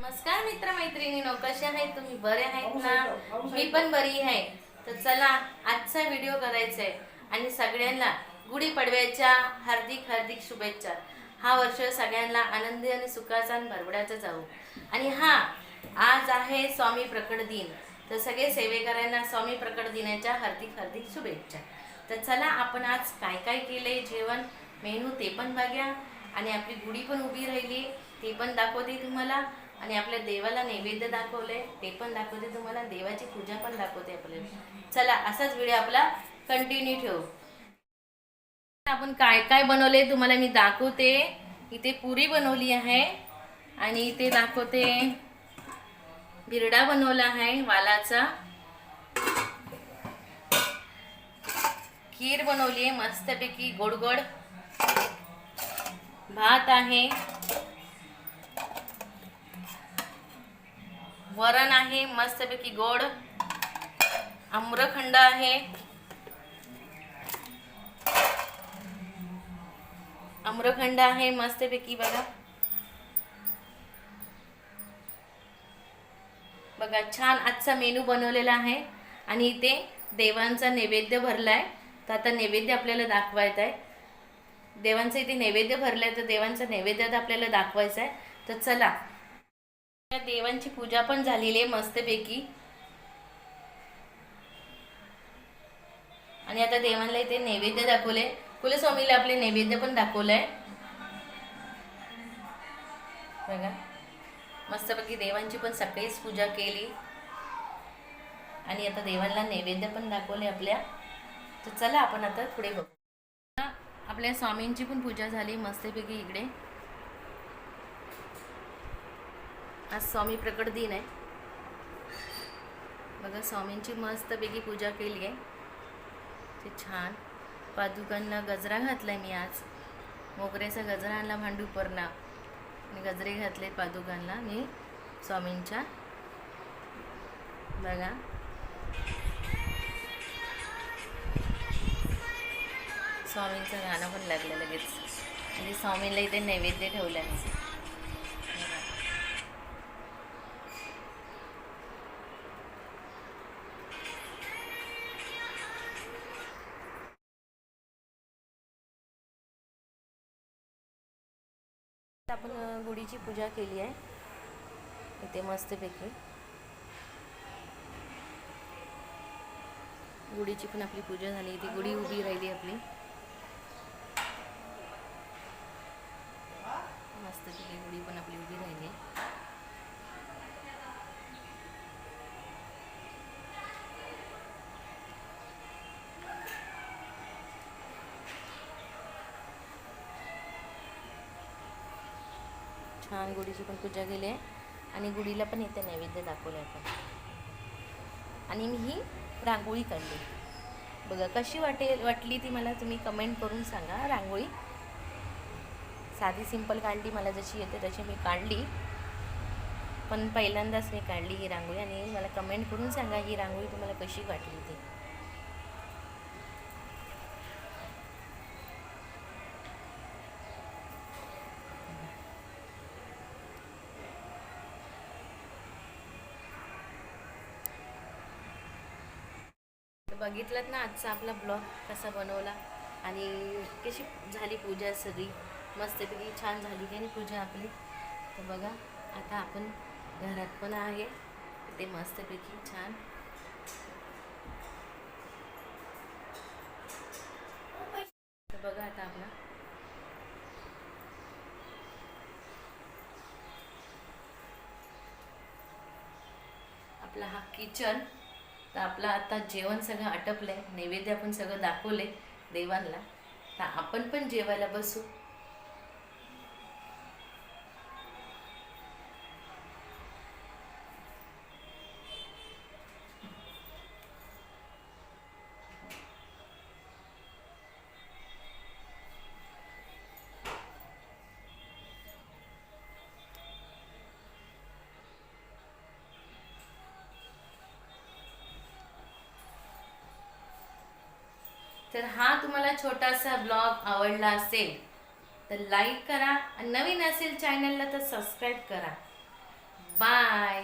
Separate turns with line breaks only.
नमस्कार मित्र मैत्रिणीनो कसे आहेत तुम्ही? बरे आहेत ना? मी पण बरी आहे. तर चला आजचा व्हिडिओ करायचा आहे. आणि सगळ्यांना गुढीपाडव्याच्या हार्दिक हार्दिक शुभेच्छा. हा वर्ष सगळ्यांना आनंदी आणि सुखाचा आणि भरभड्याचा जाऊ आणि हा आज आहे स्वामी प्रकट दिन. तर सगळे सेवेकरांना स्वामी प्रकट दिनाच्या हार्दिक हार्दिक शुभेच्छा. तर चला आपण आज काय काय केलंय? जेवण मेनू ते पण बघा आणि आपली गुढी पण उभी राहिली ते पण दाखवते तुम्हाला. आणि आपल्या देवाला नैवेद्य दाखवलंय. ते पण दाखवते तुम्हाला. देवाची पूजा पण दाखवते आपल्याला. चला असाच व्हिडिओ आपला कंटिन्यू ठेवू. आपण काय काय बनवले तुम्हाला मी दाखवते. इथे पुरी बनवली आहे. आणि इथे दाखवते. बिरडा बनवला आहे वालाचा. खीर बनवली आहे. मस्तपैकी गोड गोड भात आहे. वरण आहे मस्तपैकी गोड. आम्रखंड आहे. आम्रखंड आहे मस्तपैकी बघा. बघा छान आजचा मेनू बनवलेला आहे. आणि इथे देवांचा नैवेद्य भरला आहे तर आता नैवेद्य आपल्याला दाखवायचं आहे देवांचं इथे नैवेद्य भरलंय तर देवांचं नैवेद्य आपल्याला दाखवायचं आहे. तर चला. या देवांची पूजा पण झालेली आहे मस्तपैकी. आणि आता देवांना इथे नैवेद्य दाखवले कुलस्वामीला आपले नैवेद्य पण दाखवलंय. बघा. मस्तपैकी देवांची पण सकाळीच पूजा केली. आणि आता देवांना नैवेद्य पण दाखवले आपल्या. तर चला आपण आता पुढे बघू. आपल्या स्वामींची पण पूजा झाली मस्तपैकी इकडे. आज स्वामी प्रकट दिन आहे. बघा स्वामींची मस्तपैकी पूजा केली आहे. ते छान. पादुकांना गजरा घातलाय मी आज. मोगऱ्याचा गजरा आणला भांडूपरना. आणि गजरे घातले पादुकांना मी स्वामींच्या. बघा. स्वामींचं गाणं पण लागलं लगेच. म्हणजे स्वामींना इथे नैवेद्य ठेवलं आहे आपण गुढीची पूजा केली आहे. इथे मस्तपैकी. गुढीची पण आपली पूजा झाली. इथे गुढी उभी राहिली आपली. मस्तपैकी पण आपली उभी राहिली. छान गुढीची पण पूजा केली आहे. आणि गुढीला पण इथे नैवेद्य दाखवलं आपण आणि मी ही रांगोळी काढली. बघा कशी वाटेल वाटली ती मला तुम्ही कमेंट करून सांगा. रांगोळी साधी सिंपल काढली मला जशी येते तशी मी काढली. पण पहिल्यांदाच मी काढली ही रांगोळी आणि मला कमेंट करून सांगा ही रांगोळी तुम्हाला कशी वाटली ती बघितलं ना आजचा आपला ब्लॉग कसा बनवला आणि कशी झाली पूजा सगळी? मस्तपैकी छान झाली की नाही पूजा आपली. तर बघा आता आपण घरात पण आहे. ते मस्तपैकी छान. तर बघा आता आपला. आपला हा किचन. तर आपला आता जेवण सगळं आटपलंय. नैवेद्य आपण सगळं दाखवले देवांना. तर आपण पण जेवायला बसू. तर हा तुम्हाला छोटासा ब्लॉग आवडला असेल तर लाईक करा. नवीन असेल चॅनलला तर सबस्क्राईब करा. बाय